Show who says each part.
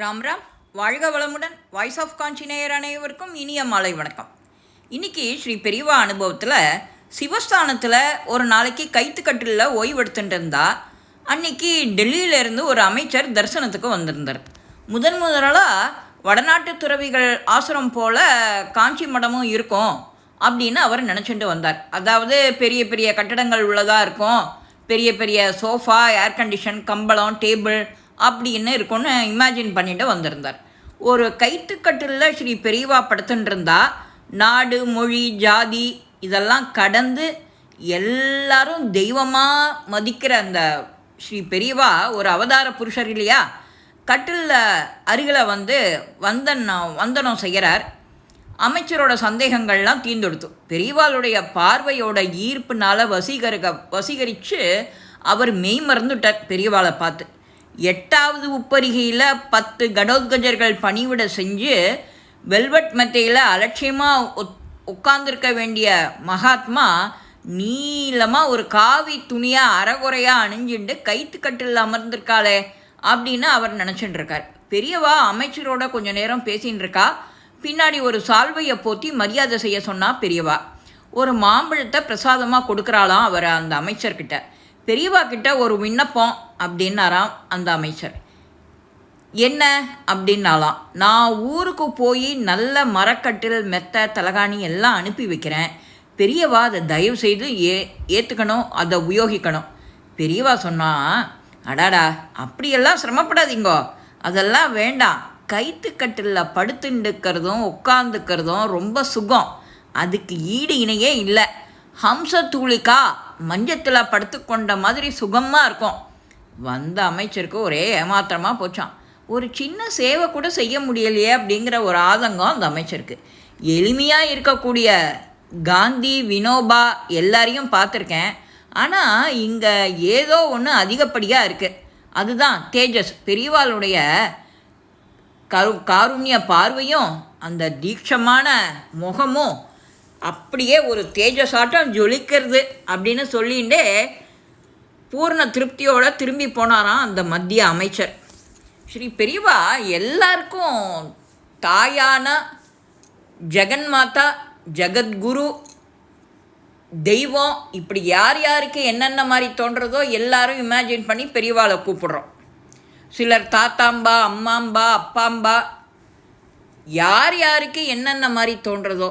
Speaker 1: ராம் ராம். வாழ்க வளமுடன். Voice of காஞ்சி நேயர் அனைவருக்கும் இனிய மாலை வணக்கம். இன்னைக்கு ஸ்ரீ பெரியவா அனுபவத்தில் சிவஸ்தானத்தில் ஒரு நாளைக்கு கைத்துக்கட்டில் ஓய்வெடுத்துட்டு இருந்தா அன்னைக்கு டெல்லியிலேருந்து ஒரு அமைச்சர் தரிசனத்துக்கு வந்திருந்தார். முதன் முதலாக வடநாட்டு துறவிகள் ஆசிரம் போல் காஞ்சி மடமும் இருக்கும் அப்படின்னு அவர் நினச்சிட்டு வந்தார். அதாவது பெரிய பெரிய கட்டடங்கள் உள்ளதாக இருக்கும். பெரிய பெரிய சோஃபா ஏர் கண்டிஷன் கம்பளம் டேபிள் அப்படின்னு இருக்கும்னு இமேஜின் பண்ணிட்டு வந்திருந்தார். ஒரு கைத்துக்கட்டில் ஸ்ரீ பெரியவா படுத்துட்டுருந்தா நாடு மொழி ஜாதி இதெல்லாம் கடந்து எல்லாரும் தெய்வமாக மதிக்கிற அந்த ஸ்ரீ பெரியவா ஒரு அவதார புருஷர் இல்லையா? கட்டிலில் அருகில் வந்து வந்தனம் வந்தனம் செய்கிறார். அமைச்சரோட சந்தேகங்கள்லாம் தீர்ந்தெடுத்து. பெரியவாளுடைய பார்வையோட ஈர்ப்புனால வசீகரிக்க வசீகரித்து அவர் மெய் மறந்துட்டார் பெரியவாளை பார்த்து. எட்டாவது உப்பரிகையில் பத்து கடோத்கஜர்கள் பணிவிட செஞ்சு வெல்வெட் மெத்தையில் அலட்சியமாக உட்கார்ந்துருக்க வேண்டிய மகாத்மா நீளமாக ஒரு காவி துணியாக அறகுறையாக அணிஞ்சுட்டு கைத்துக்கட்டில் அமர்ந்திருக்காளே அப்படின்னு அவர் நினச்சிட்டு இருக்கார் பெரியவா அமைச்சரோட கொஞ்ச நேரம் பேசின்னு இருக்கா பின்னாடி ஒரு சால்வையை போத்தி மரியாதை செய்ய சொன்னா பெரியவா. ஒரு மாம்பழத்தை பிரசாதமாக கொடுக்குறாளாம் அவர் அந்த அமைச்சர்கிட்ட. பெரியவா கிட்ட ஒரு விண்ணப்பம் அப்படின்னாராம் அந்த அமைச்சர். என்ன அப்படின்னாலாம் நான் ஊருக்கு போய் நல்ல மரக்கட்டில் மெத்த தலகாணி எல்லாம் அனுப்பி வைக்கிறேன். பெரியவா அதை தயவு செய்து ஏ ஏற்றுக்கணும் அதை உபயோகிக்கணும். பெரியவா சொன்னா அடாடா அப்படியெல்லாம் சிரமப்படாதீங்கோ. அதெல்லாம் வேண்டாம். கைத்துக்கட்டில் படுத்துண்டுக்கிறதும் உட்காந்துக்கிறதும் ரொம்ப சுகம். அதுக்கு ஈடு இணையே இல்லை. ஹம்ச தூளிக்கா மஞ்சத்தில் படுத்துக்கொண்ட மாதிரி சுகமாக இருக்கும். வந்த அமைச்சருக்கு ஒரே ஏமாத்திரமாக போச்சான் ஒரு சின்ன சேவை கூட செய்ய முடியலையே அப்படிங்கிற ஒரு ஆதங்கம் அந்த அமைச்சருக்கு. எளிமையாக இருக்கக்கூடிய காந்தி வினோபா எல்லாரையும் பார்த்துருக்கேன். ஆனால் இங்கே ஏதோ ஒன்று அதிகப்படியாக இருக்குது அதுதான் தேஜஸ் பெரியவாளுடைய கரு காருண்ய பார்வையும் அந்த தீட்சமான முகமும் அப்படியே ஒரு தேஜசாட்டம் ஜொலிக்கிறது அப்படின்னு சொல்லிகிட்டே பூர்ண திருப்தியோடு திரும்பி போனாராம் அந்த மத்திய அமைச்சர். ஸ்ரீ பெரியவா எல்லாருக்கும் தாயான ஜெகன் மாதா ஜெகத்குரு தெய்வம் இப்படி யார் யாருக்கு என்னென்ன மாதிரி தோன்றதோ எல்லாரும் இமேஜின் பண்ணி பெரியவாளை கூப்பிடுறோம். சிலர் தாத்தாம்பா அம்மாம்பா அப்பாம்பா யார் யாருக்கு என்னென்ன மாதிரி தோன்றதோ